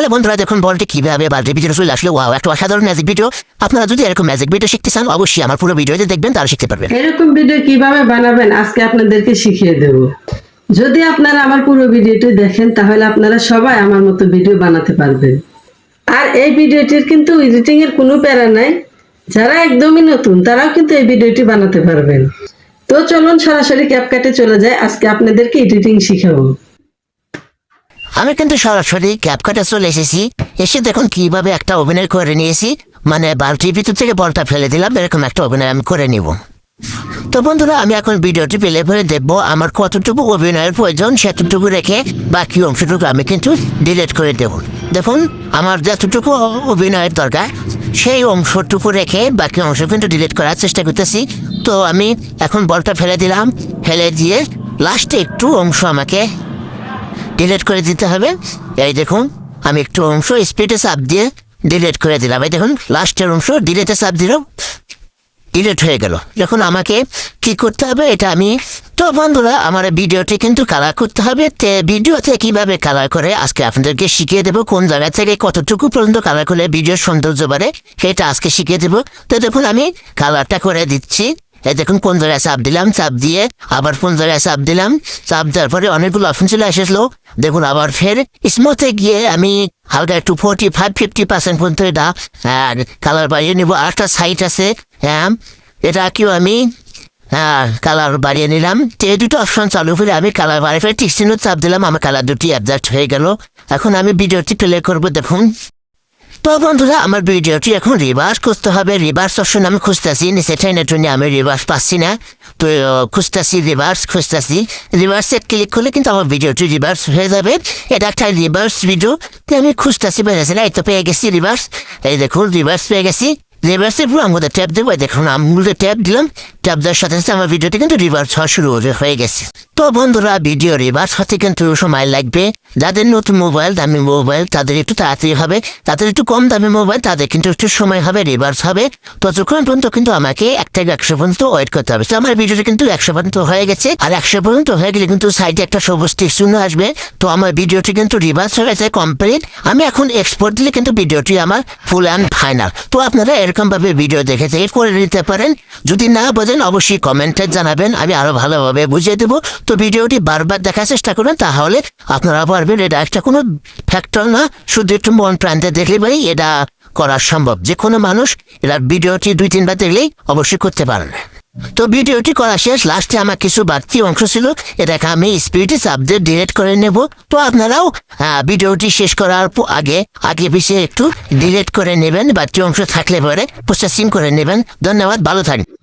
তাহলে বন্ধুরা দেখুন বলটি কীভাবে বালতি ভিডিও চলে আসলে, ওয়াও, একটা অসাধারণ ম্যাজিক ভিডিও আপনারা যদি এরকম ম্যাজিক ভিডিও শিখতে চান, অবশ্যই আমার পুরো ভিডিওতে দেখবেন তারা শিখতে পারবেন। এরকম ভিডিও কীভাবে বানাবেন, আজকে আপনাদেরকে শিখিয়ে দেব। যদি আপনারা আমার পুরো ভিডিওটি দেখেন, তাহলে আপনারা সবাই আমার মতো ভিডিও বানাতে পারবেন। আর এই ভিডিওটির কিন্তু এডিটিং এর কোনো প্যারা নাই। যারা একদমই নতুন, তারাও কিন্তু এই ভিডিওটি বানাতে পারবেন। তো চলুন সরাসরি ক্যাপকাটে চলে যায় আজকে আপনাদেরকে এডিটিং শিখাবো। আমি কিন্তু সরাসরি ক্যাপকাটে চলে এসেছি। এসে দেখুন কীভাবে একটা অভিনয় করে নিয়েছি। মানে বালতির ভিতর থেকে বলটা ফেলে দিলাম, এরকম একটা অভিনয় আমি করে নিব। তো বন্ধুরা, আমি এখন ভিডিওটি পেলে ফেলে দেখব আমার কতটুকু অভিনয়ের প্রয়োজন সেতটুকু রেখে বাকি অংশটুকু আমি কিন্তু ডিলিট করে দেব। দেখুন, আমার যতটুকু অভিনয়ের দরকার, সেই অংশটুকু রেখে বাকি অংশ কিন্তু ডিলিট করার চেষ্টা করতেছি। তো আমি এখন বলটা ফেলে দিলাম, ফেলে দিয়ে লাস্টে একটু অংশ আমাকে ডিলিট করে দিতে হবে। এই দেখুন, আমি একটু অংশ স্পিডে চাপ দিয়ে ডিলিট করে দিলাম। এই দেখুন লাস্টের অংশ ডিলেটে চাপ দিলাম ডিলেট হয়ে গেল। যখন আমাকে কি করতে হবে, এটা আমি, তো বন্ধুরা, আমার ভিডিওটি কিন্তু কালার করতে হবে। তে ভিডিওতে কীভাবে কালার করে, আজকে আপনাদেরকে শিখিয়ে দেবো কোন জায়গা থেকে কতটুকু পর্যন্ত কালার করলে ভিডিওর সৌন্দর্য বাড়ে, সেটা আজকে শিখিয়ে দেবো। তো দেখুন, আমি কালারটা করে দিচ্ছি। এই দেখুন কোন জায়গায় চাপ দিলাম, চাপ দিয়ে আবার কোন জায়গায় চাপ দিলাম, চাপ দেওয়ার পরে অনেকগুলো অপশন চলে এসেছিল। দেখুন আবার ফের স্মুথে গিয়ে আমি হালকা একটু ফোর্টি ফাইভ ফিফটি পার্সেন্ট পর্যন্ত এটা কালার বাড়িয়ে নিব। আরেকটা সাইট আছে হ্যাঁ এটা কেউ আমি হ্যাঁ কালার বাড়িয়ে নিলাম। এই দুটো অপশন চালু করে আমি কালার বাড়িয়ে ফেলে টিকসিনও চাপ দিলাম, আমার কালার দুটি অ্যাডজাস্ট হয়ে গেল। এখন আমি ভিডিওটি প্লে করব, দেখুন। তো বন্ধুরা, আমার ভিডিওটি এখন রিভার্স করতে হবে। রিভার্স অপশন আমি খুঁজতেছি সেটাই না জন্য আমি রিভার্স পাচ্ছি না। তো খুঁজতেছি রিভার্স খুঁজতেছি। রিভার্সে ক্লিক করলে কিন্তু আমার ভিডিওটি রিভার্স হয়ে যাবে। এটা একটা রিভার্স ভিডিও তো আমি খুঁজতেছি বেড়েছি না এই তো পেয়ে গেছি রিভার্স এই দেখুন রিভার্স পেয়ে গেছি। রিভার্সে পুরো আঙুলে ট্যাপ দেবো। দেখুন, আঙুলে ট্যাপ দিলাম। ট্যাপ দেওয়ার সাথে সাথে আমার ভিডিওটি কিন্তু রিভার্স হওয়া শুরু হয়ে গেছে। তো বন্ধুরা ভিডিও রিভার্স হতে কিন্তু সময় লাগবে। যাদের নতুন মোবাইল দামি মোবাইল তাদের একটু তাড়াতাড়ি হবে। তাদের একটু কম দামি মোবাইল তাদের কিন্তু একটু সময় হবে রিভার্স হবে। ততক্ষণ পর্যন্ত কিন্তু আমাকে এক থেকে একশো পর্যন্ত ওয়েট করতে হবে। তো আমার ভিডিওটা কিন্তু একশো পর্যন্ত হয়ে গেছে। আর একশো পর্যন্ত হয়ে গেলে কিন্তু সাইডে একটা সবুজ টিকশূন্য আসবে। তো আমার ভিডিওটি কিন্তু রিভার্স হয়ে গেছে কমপ্লিট আমি এখন এক্সপোর্ট দিলে কিন্তু ভিডিওটি আমার ফুল অ্যান্ড ফাইনাল তো আপনারা এরকমভাবে ভিডিও দেখে দেখে করে নিতে পারেন। যদি না বোঝেন, অবশ্যই কমেন্টে জানাবেন। আমি আরও ভালোভাবে বুঝিয়ে দেবো। তো ভিডিওটি বারবার দেখার চেষ্টা করুন, তাহলে আপনারা পারবেন। এটা একটা কোনো ফ্যাক্টর না, শুধু একটু মন প্রান্তে দেখলে ভাই এটা করা সম্ভব। যে কোনো মানুষ এরা ভিডিওটি দুই, তিনবার দেখলেই অবশ্যই করতে পারবে। তো ভিডিওটি করা শেষ লাস্টে আমার কিছু বাড়তি অংশ ছিল, এটাকে আমি স্পিডে দিয়ে ডিলেট করে নেব। তো আপনারাও ভিডিওটি শেষ করার আগে আগে পিছিয়ে একটু ডিলেট করে নেবেন, বাড়তি অংশ থাকলে পরে প্রসেসিং করে নেবেন। ধন্যবাদ, ভালো থাকবেন।